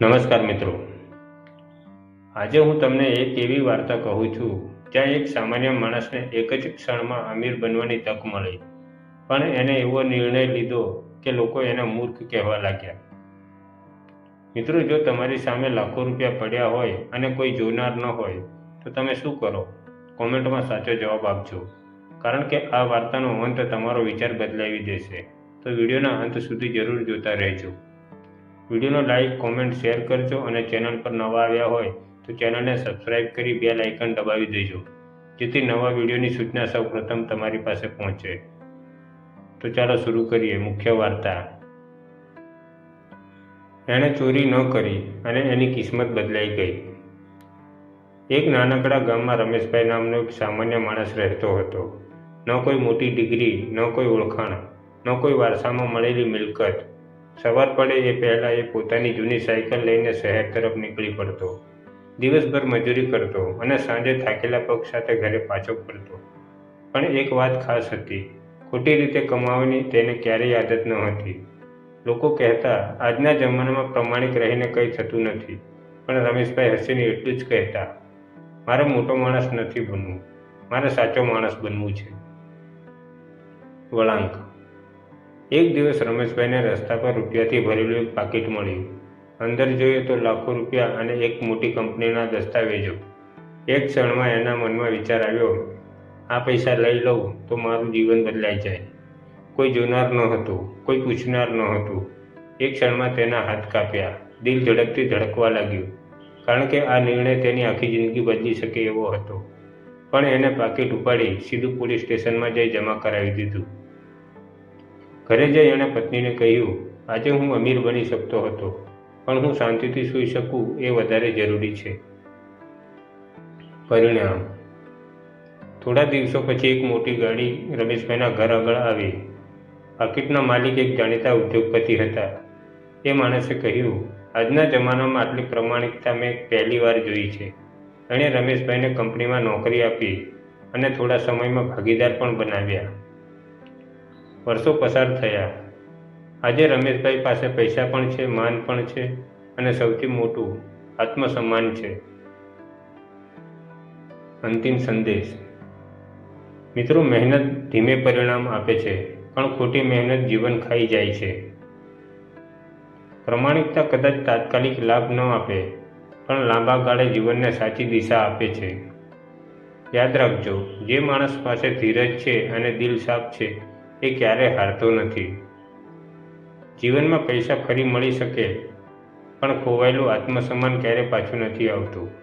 નમસ્કાર મિત્રો. આજે હું તમને એક એવી વાર્તા કહું છું, જ્યાં એક સામાન્ય માણસને એક જ ક્ષણમાં અમીર બનવાની તક મળી. પણ એને એવો નિર્ણય લીધો કે લોકો એને મૂર્ખ કહેવા લાગ્યા. મિત્રો, જો તમારી સામે લાખો રૂપિયા પડ્યા હોય અને કોઈ જોનાર ન હોય, તો તમે શું કરો? કોમેન્ટમાં સાચો જવાબ આપજો. કારણ કે આ વાર્તાનો અંત તમારો વિચાર બદલાવી દેશે. તો વિડીયોના અંત સુધી જરૂર જોતા રહેજો. વિડીયોનો લાઈક કોમેન્ટ શેર કરજો અને ચેનલ પર નવા આવ્યા હોય તો ચેનલને સબસ્ક્રાઇબ કરી બેલ આઇકન દબાવી દેજો. જેથી નવા વિડીયોની સૂચના સૌ પ્રથમ તમારી પાસે પહોંચે. તો ચાલો શરૂ કરીએ મુખ્ય વાર્તા. એણે ચોરી ન કરી અને એની કિસ્મત બદલાઈ ગઈ. એક નાનકડા ગામમાં રમેશભાઈ નામનો એક સામાન્ય માણસ રહેતો હતો. ન કોઈ મોટી ડિગ્રી, ન કોઈ ઓળખાણ, ન કોઈ વારસામાં મળેલી મિલકત સવાર પડે એ પહેલાં એ પોતાની જૂની સાયકલ લઈને શહેર તરફ નીકળી પડતો. દિવસભર મજૂરી કરતો અને સાંજે થાકેલા પગ સાથે ઘરે પાછો ફરતો. પણ એક વાત ખાસ હતી. ખોટી રીતે કમાવાની તેને ક્યારેય આદત ન હતી. લોકો કહેતા, આજના જમાનામાં પ્રમાણિક રહીને કંઈ થતું નથી. પણ રમેશભાઈ હસીને એટલું જ કહેતા, મારે મોટો માણસ નથી બનવું. મારે સાચો માણસ બનવું છે. વળાંક. એક દિવસ રમેશભાઈને રસ્તા પર રૂપિયાથી ભરેલું એક પાકીટ મળ્યું. અંદર જોઈએ તો લાખો રૂપિયા અને એક મોટી કંપનીના દસ્તાવેજો. એક ક્ષણમાં એના મનમાં વિચાર આવ્યો, આ પૈસા લઈ લઉં તો મારું જીવન બદલાઈ જાય. કોઈ જોનાર ન હતું કોઈ પૂછનાર ન હતું એક ક્ષણમાં તેના હાથ કાપ્યા, દિલ ઝડપથી ધડકવા લાગ્યું, કારણ કે આ નિર્ણય તેની આખી જિંદગી બદલી શકે એવો હતો. પણ એને પાકીટ ઉપાડી સીધું પોલીસ સ્ટેશનમાં જઈ જમા કરાવી દીધું. ઘરે જઈ એણે પત્નીને કહ્યું, આજે હું અમીર બની શકતો હતો, પણ હું શાંતિથી સૂઈ શકું એ વધારે જરૂરી છે. પરિણામ. થોડા દિવસો પછી એક મોટી ગાડી રમેશભાઈના ઘર આગળ આવી. પાકીટના માલિક એક જાણીતા ઉદ્યોગપતિ હતા. એ માણસે કહ્યું, આજના જમાનામાં આટલી પ્રમાણિકતા મેં પહેલી વાર જોઈ છે. એણે રમેશભાઈને કંપનીમાં નોકરી આપી અને થોડા સમયમાં ભાગીદાર પણ બનાવ્યા. વર્ષો પસાર થયા. આજે રમેશભાઈ પાસે પૈસા પણ છે, માન પણ છે અને સૌથી મોટું આત્મસન્માન છે. અંતિમ સંદેશ. મિત્રો, મહેનત ધીમે પરિણામ આપે છે, પણ ખોટી મહેનત જીવન ખાઈ જાય છે. પ્રમાણિકતા કદાચ તાત્કાલિક લાભ ન આપે, પણ લાંબા ગાળે જીવનને સાચી દિશા આપે છે. યાદ રાખજો, જે માણસ પાસે ધીરજ છે અને દિલ સાફ છે એ ક્યારે હારતો નથી. જીવનમાં પૈસા ફરી મળી શકે, પણ ખોવાયેલું આત્મસન્માન ક્યારે પાછું નથી આવતું?